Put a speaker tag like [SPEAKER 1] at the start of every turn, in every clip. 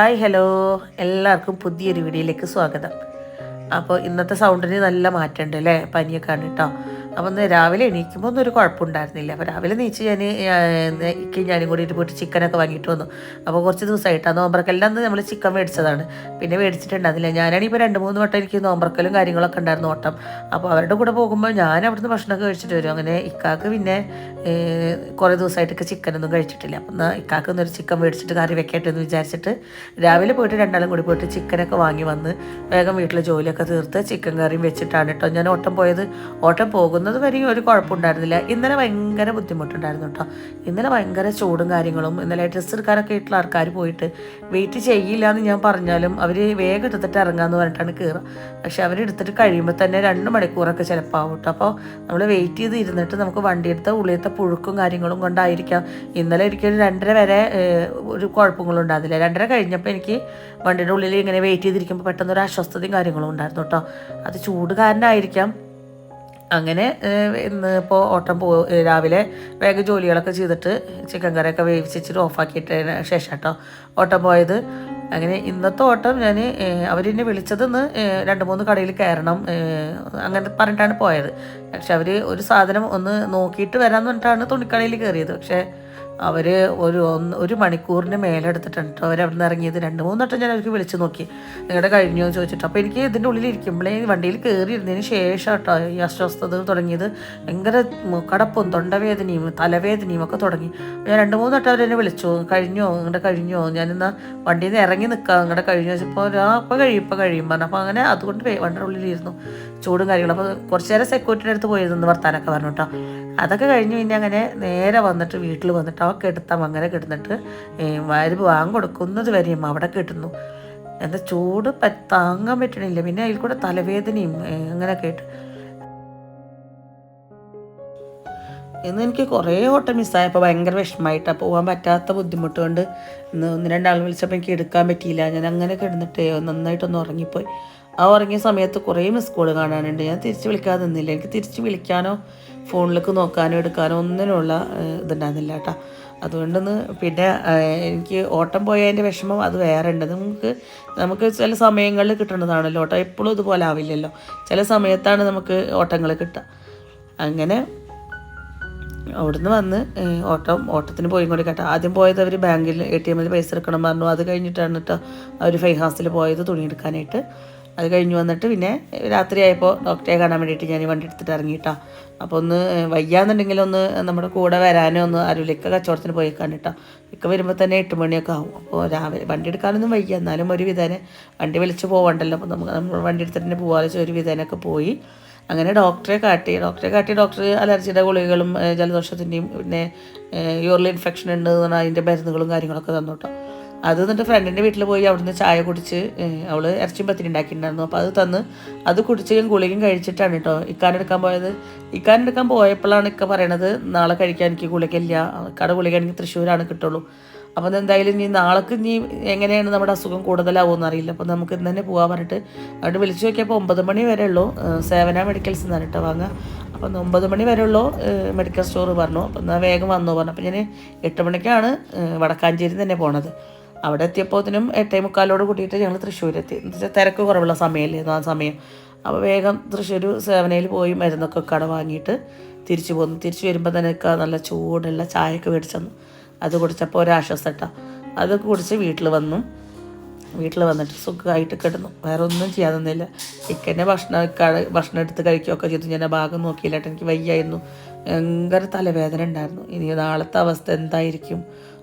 [SPEAKER 1] Hi hello. എല്ലാവർക്കും പുതിയൊരു വീഡിയോയിലേക്ക് സ്വാഗതം. അപ്പോൾ ഇന്നത്തെ സൗണ്ടിന് നല്ല മാറ്റമുണ്ട് അല്ലേ? പനിയൊക്കെ ആണ് കേട്ടോ. ഒന്ന് രാവിലെ എണീക്കുമ്പോൾ ഒന്നും ഒരു കുഴപ്പമുണ്ടായിരുന്നില്ല. അപ്പോൾ രാവിലെ നീച്ച് ഞാൻ ഇക്കും ഞാനും കൂടി പോയിട്ട് ചിക്കനൊക്കെ വാങ്ങിയിട്ട് വന്നു. അപ്പോൾ കുറച്ച് ദിവസമായിട്ടാണ് നോമ്പറക്കെല്ലാം നമ്മൾ ചിക്കൻ മേടിച്ചതാണ്. പിന്നെ മേടിച്ചിട്ടുണ്ടായിരുന്നില്ല. ഞാനാണെങ്കിൽ ഇപ്പോൾ രണ്ട് മൂന്ന് വട്ടം എനിക്ക് നോമ്പറക്കലും കാര്യങ്ങളൊക്കെ ഉണ്ടായിരുന്നു ഓട്ടം. അപ്പോൾ അവരുടെ കൂടെ പോകുമ്പോൾ ഞാൻ അവിടുന്ന് ഭക്ഷണമൊക്കെ കഴിച്ചിട്ട് വരും. അങ്ങനെ ഇക്കാക്ക് പിന്നെ കുറേ ദിവസമായിട്ടൊക്കെ ചിക്കനൊന്നും കഴിച്ചിട്ടില്ല. അപ്പം എന്നാൽ ഇക്കാക്ക് ഒന്നൊരു ചിക്കൻ മേടിച്ചിട്ട് കറി വെക്കട്ടെ എന്ന് വിചാരിച്ചിട്ട് രാവിലെ പോയിട്ട് രണ്ടാളും കൂടി പോയിട്ട് ചിക്കനൊക്കെ വാങ്ങി വന്ന് വേഗം വീട്ടിലെ ജോലിയൊക്കെ തീർത്ത് ചിക്കൻ കറിയും വെച്ചിട്ടാണ് കേട്ടോ ഞാൻ ഓട്ടം പോയത്. ഓട്ടം പോകുന്നത് വരെയും ഒരു കുഴപ്പമുണ്ടായിരുന്നില്ല. ഇന്നലെ ഭയങ്കര ബുദ്ധിമുട്ടുണ്ടായിരുന്നു കേട്ടോ. ഇന്നലെ ഭയങ്കര ചൂടും കാര്യങ്ങളും ഇന്നലെ ഡ്രസ്സ് എടുക്കാനൊക്കെ ആയിട്ടുള്ള ആൾക്കാർ പോയിട്ട് വെയിറ്റ് ചെയ്യില്ല എന്ന് ഞാൻ പറഞ്ഞാലും അവർ വേഗം എടുത്തിട്ട് ഇറങ്ങാമെന്ന് പറഞ്ഞിട്ടാണ് കയറുക പക്ഷെ അവരെടുത്തിട്ട് കഴിയുമ്പോൾ തന്നെ രണ്ട് മണിക്കൂറൊക്കെ ചിലപ്പോൾ ആവും കേട്ടോ. അപ്പോൾ നമ്മൾ വെയിറ്റ് ചെയ്ത് ഇരുന്നിട്ട് നമുക്ക് വണ്ടിയെടുത്ത ഉള്ളിലത്തെ പുഴുക്കും കാര്യങ്ങളും കൊണ്ടായിരിക്കാം. ഇന്നലെ എനിക്കൊരു രണ്ടര വരെ ഒരു കുഴപ്പങ്ങളും ഉണ്ടായിരുന്നില്ല. രണ്ടര കഴിഞ്ഞപ്പോൾ എനിക്ക് വണ്ടിയുടെ ഉള്ളിൽ ഇങ്ങനെ വെയിറ്റ് ചെയ്തിരിക്കുമ്പോൾ പെട്ടെന്ന് ഒരു അസ്വസ്ഥതയും കാര്യങ്ങളും ഉണ്ടായിരുന്നു കേട്ടോ. അത് ചൂട് കാരനായിരിക്കാം അങ്ങനെ ഇന്ന് ഇപ്പോൾ ഓട്ടം പോ രാവിലെ വേഗം ജോലികളൊക്കെ ചെയ്തിട്ട് ചിക്കൻ കറിയൊക്കെ വേവിച്ചിട്ട് ഓഫാക്കിയിട്ടതിന് ശേഷം കേട്ടോ ഓട്ടം പോയത്. അങ്ങനെ ഇന്നത്തെ ഓട്ടം ഞാൻ അവരെന്നെ വിളിച്ചത് ഇന്ന് രണ്ട് മൂന്ന് കടയിൽ കയറണം അങ്ങനെ പറഞ്ഞിട്ടാണ് പോയത്. പക്ഷെ അവർ ഒരു സാധനം ഒന്ന് നോക്കിയിട്ട് വരാമെന്ന് പറഞ്ഞിട്ടാണ് തുണിക്കടയിൽ കയറിയത്. പക്ഷേ അവർ ഒരു ഒന്ന് ഒരു മണിക്കൂറിന് മേലെടുത്തിട്ടുണ്ട്. കേട്ടോ നിന്ന് ഇറങ്ങിയത് രണ്ട് മൂന്ന് വട്ടം ഞാൻ അവർക്ക് വിളിച്ചു നോക്കി. നിങ്ങളുടെ കഴിഞ്ഞോ എന്ന് ചോദിച്ചിട്ട്. അപ്പോൾ എനിക്ക് ഇതിന്റെ ഉള്ളിൽ ഇരിക്കുമ്പോഴേ വണ്ടിയിൽ കയറിയിരുന്നതിന് ശേഷം കേട്ടോ ഈ അസ്വസ്ഥത തുടങ്ങിയത്. ഭയങ്കര കടപ്പും തൊണ്ടവേദനയും തലവേദനയും ഒക്കെ തുടങ്ങി. ഞാൻ രണ്ട് മൂന്ന് വട്ടം അവരെന്നെ വിളിച്ചു. കഴിഞ്ഞോ? നിങ്ങളുടെ കഴിഞ്ഞോ? ഞാനിന്ന് വണ്ടിയിൽ നിന്ന് ഇറങ്ങി നിൽക്കാം നിങ്ങളുടെ കഴിഞ്ഞോ? വെച്ചപ്പോൾ ആ അപ്പോൾ കഴിയും ഇപ്പോൾ കഴിയും പറഞ്ഞു. അപ്പോൾ അങ്ങനെ അതുകൊണ്ട് വണ്ടിയുടെ ഉള്ളിലിരുന്നു. ചൂടും കാര്യങ്ങളും. അപ്പോൾ കുറച്ച് നേരം സെക്യൂരിറ്റിയുടെ അടുത്ത് പോയിരുന്നു വർത്താനൊക്കെ പറഞ്ഞു കേട്ടോ അതൊക്കെ കഴിഞ്ഞ് പിന്നെ അങ്ങനെ നേരെ വന്നിട്ട് വീട്ടിൽ വന്നിട്ട് അവ കെടുത്താം അങ്ങനെ കിടന്നിട്ട് വാരി വാങ്ങി കൊടുക്കുന്നത് വരെയും അവിടെ കിട്ടുന്നു എന്താ ചൂട് താങ്ങാൻ പറ്റണില്ല. പിന്നെ അതിൽ കൂടെ തലവേദനയും അങ്ങനെ ആയിട്ട്. ഇന്ന് എനിക്ക് കുറേ ഓട്ടം മിസ്സായപ്പോൾ ഭയങ്കര വിഷമമായിട്ടാണ് പോകാൻ പറ്റാത്ത ബുദ്ധിമുട്ട് കൊണ്ട് ഇന്ന് ഒന്ന് രണ്ടാൾ വിളിച്ചപ്പോൾ എനിക്ക് എടുക്കാൻ പറ്റിയില്ല. ഞാൻ അങ്ങനെ കിടന്നിട്ട് നന്നായിട്ടൊന്ന് ഉറങ്ങിപ്പോയി. ആ ഉറങ്ങിയ സമയത്ത് കുറേ മിസ് കോൾ കാണാനുണ്ട്. ഞാൻ തിരിച്ച് വിളിക്കാതെ നിന്നില്ല. എനിക്ക് തിരിച്ച് വിളിക്കാനോ ഫോണിലേക്ക് നോക്കാനോ എടുക്കാനോ ഒന്നിനുള്ള ഇതുണ്ടായിരുന്നില്ല കേട്ടോ അതുകൊണ്ടൊന്ന് പിന്നെ എനിക്ക് ഓട്ടം പോയതിന്റെ വിഷമം അത് വേറെ ഉണ്ട് നമുക്ക് നമുക്ക് ചില സമയങ്ങളിൽ കിട്ടുന്നതാണല്ലോ ഓട്ടം എപ്പോഴും ഇതുപോലെ ആവില്ലല്ലോ. ചില സമയത്താണ് നമുക്ക് ഓട്ടങ്ങൾ കിട്ടുക അങ്ങനെ അവിടുന്ന് വന്ന് ഓട്ടം ഓട്ടത്തിന് പോയി കൊണ്ട് കേട്ടോ. ആദ്യം പോയത് അവർ ബാങ്കിൽ എ ടി എമ്മിൽ പൈസ എടുക്കണം പറഞ്ഞു. അത് കഴിഞ്ഞിട്ടാണ് കേട്ടോ അവർ ഫൈഹാസിൽ പോയത് തുണി എടുക്കാനായിട്ട്. അത് കഴിഞ്ഞ് വന്നിട്ട് പിന്നെ രാത്രിയായപ്പോൾ ഡോക്ടറെ കാണാൻ വേണ്ടിയിട്ട് ഞാൻ വണ്ടി എടുത്തിട്ട് ഇറങ്ങിയിട്ടാ അപ്പോൾ ഒന്ന് വയ്യാന്നുണ്ടെങ്കിൽ ഒന്ന് നമ്മുടെ കൂടെ വരാനോ ഒന്ന് അരുവിലേക്ക് കച്ചവടത്തിന് പോയി കേട്ടോ. ഇക്ക വരുമ്പോൾ തന്നെ എട്ട് മണിയൊക്കെ ആവും. അപ്പോൾ രാവിലെ വണ്ടി എടുക്കാനൊന്നും വയ്യ. എന്നാലും ഒരു വിധേനെ വണ്ടി വിളിച്ച് പോകണ്ടല്ലോ അപ്പോൾ നമുക്ക് നമ്മൾ വണ്ടി എടുത്തിട്ട് തന്നെ പോകാതെ ഒരു വിധേനൊക്കെ പോയി. അങ്ങനെ ഡോക്ടറെ കാട്ടി. ഡോക്ടറെ കാട്ടി ഡോക്ടർ അലർജിയുടെ ഗുളികകളും ജലദോഷത്തിന്റെയും പിന്നെ യൂറിൽ ഇൻഫെക്ഷൻ ഉണ്ട് എന്ന് പറഞ്ഞാൽ അതിന്റെ മരുന്നുകളും കാര്യങ്ങളൊക്കെ തന്നു അത് എന്നിട്ട് ഫ്രണ്ടിന്റെ വീട്ടിൽ പോയി അവിടുന്ന് ചായ കുടിച്ച് അവൾ ഇറച്ചിയും പത്തിരി ഉണ്ടാക്കിയിട്ടുണ്ടായിരുന്നു. അപ്പോൾ അത് തന്ന് അത് കുടിച്ചും ഗുളികയും കഴിച്ചിട്ടാണ് കേട്ടോ ഇക്കാനെടുക്കാൻ പോയത്. ഇക്കാനെടുക്കാൻ പോയപ്പോഴാണ് ഇക്ക പറയണത് നാളെ കഴിക്കാൻ എനിക്ക് ഗുളികയില്ല. കട ഗുളിക എനിക്ക് തൃശ്ശൂരാണ് കിട്ടുള്ളൂ. അപ്പം എന്തായാലും ഇനി നാളേക്ക് ഇനി എങ്ങനെയാണ് നമ്മുടെ അസുഖം കൂടുതലാവുമെന്ന് അറിയില്ല. അപ്പോൾ നമുക്ക് ഇന്ന് തന്നെ പോകാൻ പറഞ്ഞിട്ട് അവിടെ വിളിച്ചു നോക്കിയപ്പോൾ ഒമ്പത് മണി വരെ ഉള്ളൂ. സേവന മെഡിക്കൽസ് എന്നാണ് കേട്ടോ വാങ്ങുക അപ്പം ഒമ്പത് മണി ഉള്ളൂ മെഡിക്കൽ സ്റ്റോർ പറഞ്ഞു. അപ്പം എന്നാൽ വേഗം വന്നു പറഞ്ഞു. അപ്പം ഞാൻ എട്ട് മണിക്കാണ് വടക്കാഞ്ചേരി തന്നെ പോണത്. അവിടെ എത്തിയപ്പോഴത്തേനും എട്ടേ മുക്കാലോട് കൂട്ടിയിട്ട് ഞങ്ങൾ തൃശ്ശൂരെത്തി. എന്ന് വെച്ചാൽ തിരക്ക് കുറവുള്ള സമയമല്ലേ ആ സമയം. അപ്പോൾ വേഗം തൃശ്ശൂർ സേവനയിൽ പോയി മരുന്നൊക്കെ കട വാങ്ങിയിട്ട് തിരിച്ചു പോന്നു. തിരിച്ചു വരുമ്പോൾ തന്നെ നല്ല ചൂടുള്ള ചായയൊക്കെ മേടിച്ചെന്നു അത് കുടിച്ചപ്പോൾ ഒരു കേട്ടോ അത് കുടിച്ച് വീട്ടിൽ വന്നു. വീട്ടിൽ വന്നിട്ട് സുഖമായിട്ട് കിടന്നു. വേറെ ഒന്നും ചെയ്യാൻ നിന്നില്ല. ചിക്കന്റെ ഭക്ഷണം ഭക്ഷണം എടുത്ത് കഴിക്കുകയൊക്കെ ചെയ്തു. ഞാൻ ഭാഗം നോക്കിയില്ലാട്ട്. എനിക്ക് വയ്യായിരുന്നു. ഭയങ്കര തലവേദന ഉണ്ടായിരുന്നു. ഇനി നാളത്തെ അവസ്ഥ എന്തായിരിക്കും?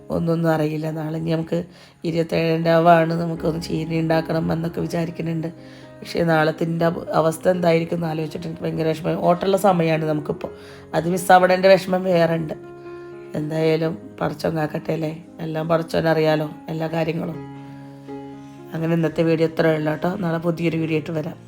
[SPEAKER 1] ഒന്നൊന്നും അറിയില്ല. നാളെ ഇനി നമുക്ക് ഇരുപത്തേഴിന്റെ ആവാണ് നമുക്കൊന്ന് ചീനി ഉണ്ടാക്കണം എന്നൊക്കെ വിചാരിക്കുന്നുണ്ട്. പക്ഷേ നാളത്തിന്റെ അവസ്ഥ എന്തായിരിക്കും എന്ന് ആലോചിച്ചിട്ട് എനിക്ക് ഭയങ്കര വിഷമം. ഓട്ടുള്ള സമയമാണ് നമുക്കിപ്പോൾ. അത് മിസ്സാവണേന്റെ വിഷമം വേറെ ഉണ്ട് എന്തായാലും പടച്ചോൻ അല്ലേ? എല്ലാം പടച്ചോനറിയാലോ എല്ലാ കാര്യങ്ങളും. അങ്ങനെ ഇന്നത്തെ വീഡിയോ ഇത്രയേ ഉള്ളൂ കേട്ടോ. നാളെ പുതിയൊരു വീഡിയോ ആയിട്ട് വരാം.